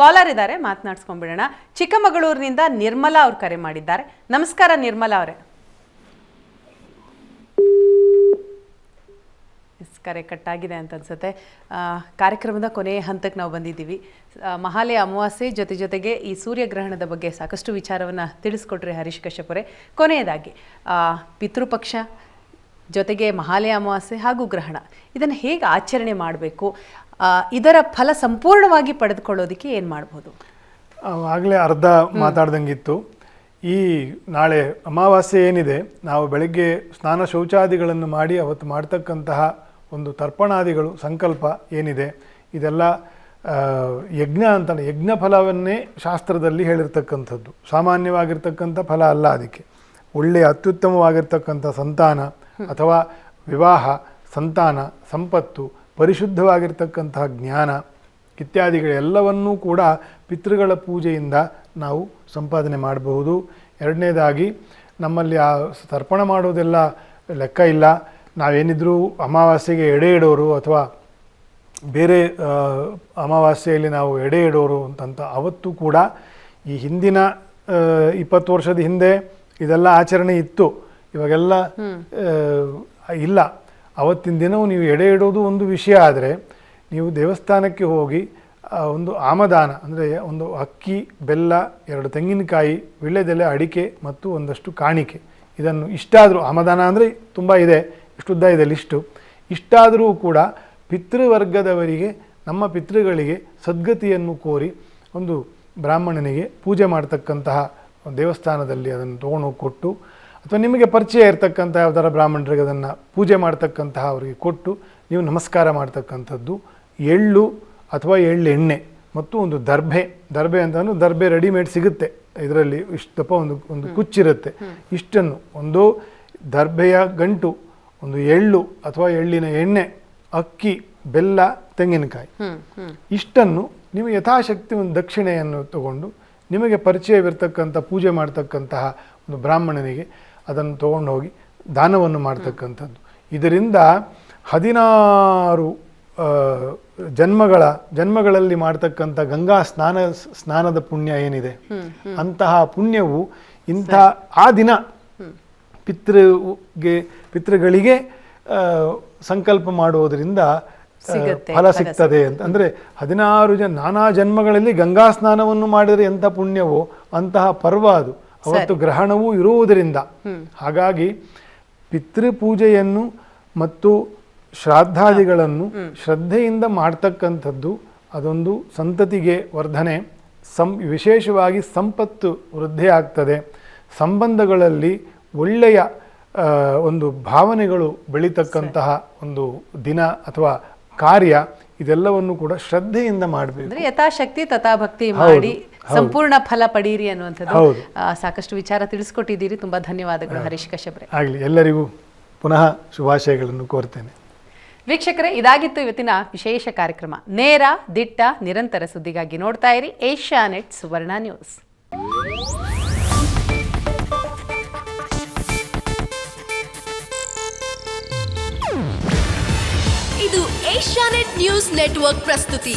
Collar ಇದ್ದಾರೆ, ಮಾತನಾಡ್ಸ್ಕೊಂಡ್ಬಿಡೋಣ. ಚಿಕ್ಕಮಗಳೂರಿನಿಂದ ನಿರ್ಮಲಾ ಅವ್ರು ಕರೆ ಮಾಡಿದ್ದಾರೆ. ನಮಸ್ಕಾರ ನಿರ್ಮಲಾ ಅವರೇ. ಕರೆ ಕಟ್ಟಾಗಿದೆ ಅಂತ ಅನ್ಸುತ್ತೆ ಕಾರ್ಯಕ್ರಮದ ಕೊನೆಯ ಹಂತಕ್ಕೆ ನಾವು ಬಂದಿದ್ದೀವಿ. ಮಹಾಲಯ ಅಮಾವಾಸ್ಯೆ ಜೊತೆ ಜೊತೆಗೆ ಈ ಸೂರ್ಯಗ್ರಹಣದ ಬಗ್ಗೆ ಸಾಕಷ್ಟು ವಿಚಾರವನ್ನು ತಿಳಿಸ್ಕೊಟ್ರಿ ಹರೀಶ್ ಕಶ್ಯಪುರೆ ಕೊನೆಯದಾಗಿ ಪಿತೃಪಕ್ಷ ಜೊತೆಗೆ ಮಹಾಲಯ ಅಮಾವಾಸ್ಯೆ ಹಾಗೂ ಗ್ರಹಣ. ಇದನ್ನು ಹೇಗೆ ಆಚರಣೆ ಮಾಡಬೇಕು? ಇದರ ಫಲ ಸಂಪೂರ್ಣವಾಗಿ ಪಡೆದುಕೊಳ್ಳೋದಕ್ಕೆ ಏನು ಮಾಡ್ಬೋದು? ಆಗಲೇ ಅರ್ಧ ಮಾತಾಡ್ದಂಗಿತ್ತು. ಈ ನಾಳೆ ಅಮಾವಾಸ್ಯೆ ಏನಿದೆ ನಾವು ಬೆಳಗ್ಗೆ ಸ್ನಾನ ಶೌಚಾದಿಗಳನ್ನು ಮಾಡಿ ಅವತ್ತು ಮಾಡ್ತಕ್ಕಂತಹ ಒಂದು ತರ್ಪಣಾದಿಗಳು ಸಂಕಲ್ಪ ಏನಿದೆ ಇದೆಲ್ಲ ಯಜ್ಞ ಅಂತ ಯಜ್ಞ ಫಲವನ್ನೇ ಶಾಸ್ತ್ರದಲ್ಲಿ ಹೇಳಿರ್ತಕ್ಕಂಥದ್ದು. ಸಾಮಾನ್ಯವಾಗಿರ್ತಕ್ಕಂಥ ಫಲ ಅಲ್ಲ ಅದಕ್ಕೆ. ಒಳ್ಳೆಯ ಅತ್ಯುತ್ತಮವಾಗಿರ್ತಕ್ಕಂಥ ಸಂತಾನ ಅಥವಾ ವಿವಾಹ ಸಂತಾನ ಸಂಪತ್ತು ಪರಿಶುದ್ಧವಾಗಿರ್ತಕ್ಕಂತಹ ಜ್ಞಾನ ಇತ್ಯಾದಿಗಳೆಲ್ಲವನ್ನೂ ಕೂಡ ಪಿತೃಗಳ ಪೂಜೆಯಿಂದ ನಾವು ಸಂಪಾದನೆ ಮಾಡಬಹುದು. ಎರಡನೇದಾಗಿ ನಮ್ಮಲ್ಲಿ ಆ ತರ್ಪಣ ಮಾಡೋದೆಲ್ಲ ಲೆಕ್ಕ ಇಲ್ಲ. ನಾವೇನಿದ್ರೂ ಅಮಾವಾಸ್ಯೆಗೆ ಎಡೆ ಇಡೋರು ಅಥವಾ ಬೇರೆ ಅಮಾವಾಸ್ಯೆಯಲ್ಲಿ ನಾವು ಎಡೆ ಇಡೋರು ಅಂತಂತ ಅವತ್ತು ಕೂಡ ಈ ಹಿಂದಿನ ಇಪ್ಪತ್ತು ವರ್ಷದ ಹಿಂದೆ ಇದೆಲ್ಲ ಆಚರಣೆ ಇತ್ತು. ಇವಾಗೆಲ್ಲ ಇಲ್ಲ. ಅವತ್ತಿನ ದಿನವೂ ನೀವು ಎಡೆ ಇಡೋದು ಒಂದು ವಿಷಯ ಆದರೆ ನೀವು ದೇವಸ್ಥಾನಕ್ಕೆ ಹೋಗಿ ಒಂದು ಆಮದಾನ, ಅಂದರೆ ಒಂದು ಅಕ್ಕಿ, ಬೆಲ್ಲ, ಎರಡು ತೆಂಗಿನಕಾಯಿ ವೀಳ್ಯದೆಲೆ ಅಡಿಕೆ ಮತ್ತು ಒಂದಷ್ಟು ಕಾಣಿಕೆ. ಇದನ್ನು ಇಷ್ಟಾದರೂ, ಆಮದಾನ ಅಂದರೆ ತುಂಬ ಇದೆ, ಇಷ್ಟುದ್ದ ಇದೆ ಲಿಸ್ಟು. ಇಷ್ಟಾದರೂ ಕೂಡ ಪಿತೃವರ್ಗದವರಿಗೆ, ನಮ್ಮ ಪಿತೃಗಳಿಗೆ ಸದ್ಗತಿಯನ್ನು ಕೋರಿ ಒಂದು ಬ್ರಾಹ್ಮಣನಿಗೆ ಪೂಜೆ ಮಾಡ್ತಕ್ಕಂತಹ ದೇವಸ್ಥಾನದಲ್ಲಿ ಅದನ್ನು ತೊಗೊಂಡೋಗಿ ಕೊಟ್ಟು ಅಥವಾ ನಿಮಗೆ ಪರಿಚಯ ಇರತಕ್ಕಂಥ ಯಾವ್ದಾರ ಬ್ರಾಹ್ಮಣರಿಗೆ ಅದನ್ನು ಪೂಜೆ ಮಾಡ್ತಕ್ಕಂತಹ ಅವರಿಗೆ ಕೊಟ್ಟು ನೀವು ನಮಸ್ಕಾರ ಮಾಡ್ತಕ್ಕಂಥದ್ದು ಎಳ್ಳು ಅಥವಾ ಎಳ್ಳು ಎಣ್ಣೆ ಮತ್ತು ಒಂದು ದರ್ಭೆ. ದರ್ಭೆ ಅಂತಂದ್ರೆ ದರ್ಭೆ ರೆಡಿಮೇಡ್ ಸಿಗುತ್ತೆ. ಇದರಲ್ಲಿ ಇಷ್ಟು ದಪ್ಪ ಒಂದು ಒಂದು ಕುಚ್ಚಿರುತ್ತೆ. ಇಷ್ಟನ್ನು ಒಂದು ದರ್ಭೆಯ ಗಂಟು ಒಂದು ಎಳ್ಳು ಅಥವಾ ಎಳ್ಳಿನ ಎಣ್ಣೆ ಅಕ್ಕಿ ಬೆಲ್ಲ ತೆಂಗಿನಕಾಯಿ. ಇಷ್ಟನ್ನು ನೀವು ಯಥಾಶಕ್ತಿ ಒಂದು ದಕ್ಷಿಣೆಯನ್ನು ತಗೊಂಡು ನಿಮಗೆ ಪರಿಚಯವಿರ್ತಕ್ಕಂಥ ಪೂಜೆ ಮಾಡ್ತಕ್ಕಂತಹ ಒಂದು ಬ್ರಾಹ್ಮಣನಿಗೆ ಅದನ್ನು ತೊಗೊಂಡು ಹೋಗಿ ದಾನವನ್ನು ಮಾಡ್ತಕ್ಕಂಥದ್ದು. ಇದರಿಂದ ಹದಿನಾರು ಜನ್ಮಗಳ ಜನ್ಮಗಳಲ್ಲಿ ಮಾಡ್ತಕ್ಕಂಥ ಗಂಗಾ ಸ್ನಾನ ಸ್ನಾನದ ಪುಣ್ಯ ಏನಿದೆ? ಅಂತಹ ಪುಣ್ಯವು ಇಂಥ ಆ ದಿನ ಪಿತೃಗೆ ಪಿತೃಗಳಿಗೆ ಸಂಕಲ್ಪ ಮಾಡುವುದರಿಂದ ಫಲ ಸಿಗ್ತದೆ ಅಂತ. ಅಂದರೆ ಹದಿನಾರು ಜನ ನಾನಾ ಜನ್ಮಗಳಲ್ಲಿ ಗಂಗಾ ಸ್ನಾನವನ್ನು ಮಾಡಿದರೆ ಎಂಥ ಪುಣ್ಯವೋ ಅಂತಹ ಪರ್ವ ಅದು. ಅವತ್ತು ಗ್ರಹಣವೂ ಇರುವುದರಿಂದ ಹಾಗಾಗಿ ಪಿತೃಪೂಜೆಯನ್ನು ಮತ್ತು ಶ್ರಾದ್ದಾದಿಗಳನ್ನು ಶ್ರದ್ಧೆಯಿಂದ ಮಾಡ್ತಕ್ಕಂಥದ್ದು ಅದೊಂದು ಸಂತತಿಗೆ ವರ್ಧನೆ ಸಂ ವಿಶೇಷವಾಗಿ ಸಂಪತ್ತು ವೃದ್ಧಿ ಆಗ್ತದೆ. ಸಂಬಂಧಗಳಲ್ಲಿ ಒಳ್ಳೆಯ ಒಂದು ಭಾವನೆಗಳು ಬೆಳೀತಕ್ಕಂತಹ ಒಂದು ದಿನ ಅಥವಾ ಕಾರ್ಯ ಇದೆಲ್ಲವನ್ನು ಕೂಡ ಶ್ರದ್ಧೆಯಿಂದ ಮಾಡಬೇಕು. ಯಥಾಶಕ್ತಿ ತಥಾಭಕ್ತಿ ಮಾಡಿ ಸಂಪೂರ್ಣ ಫಲ ಪಡೀರಿ ಅನ್ನುವಂಥದ್ದು. ಸಾಕಷ್ಟು ವಿಚಾರ ತಿಳಿಸ್ಕೊಟ್ಟಿದ್ದೀರಿ. ತುಂಬಾ ಧನ್ಯವಾದಗಳು ಹರೀಶ್ ಕಶ್ಯಪ್ರೆ. ಆಗಲಿ ಎಲ್ಲರಿಗೂ ಪುನಃ ಶುಭಾಶಯಗಳನ್ನು ಕೋರ್ತೇನೆ. ವೀಕ್ಷಕರೇ ಇದಾಗಿತ್ತು ಇವತ್ತಿನ ವಿಶೇಷ ಕಾರ್ಯಕ್ರಮ. ನೇರ ದಿಟ್ಟ ನಿರಂತರ ಸುದ್ದಿಗಾಗಿ ನೋಡ್ತಾ ಇರಿ ಏಷ್ಯಾ ನೆಟ್ ಸುವರ್ಣ ನ್ಯೂಸ್. ಇದು ಏಷ್ಯಾನೆಟ್ ನ್ಯೂಸ್ ನೆಟ್ವರ್ಕ್ ಪ್ರಸ್ತುತಿ.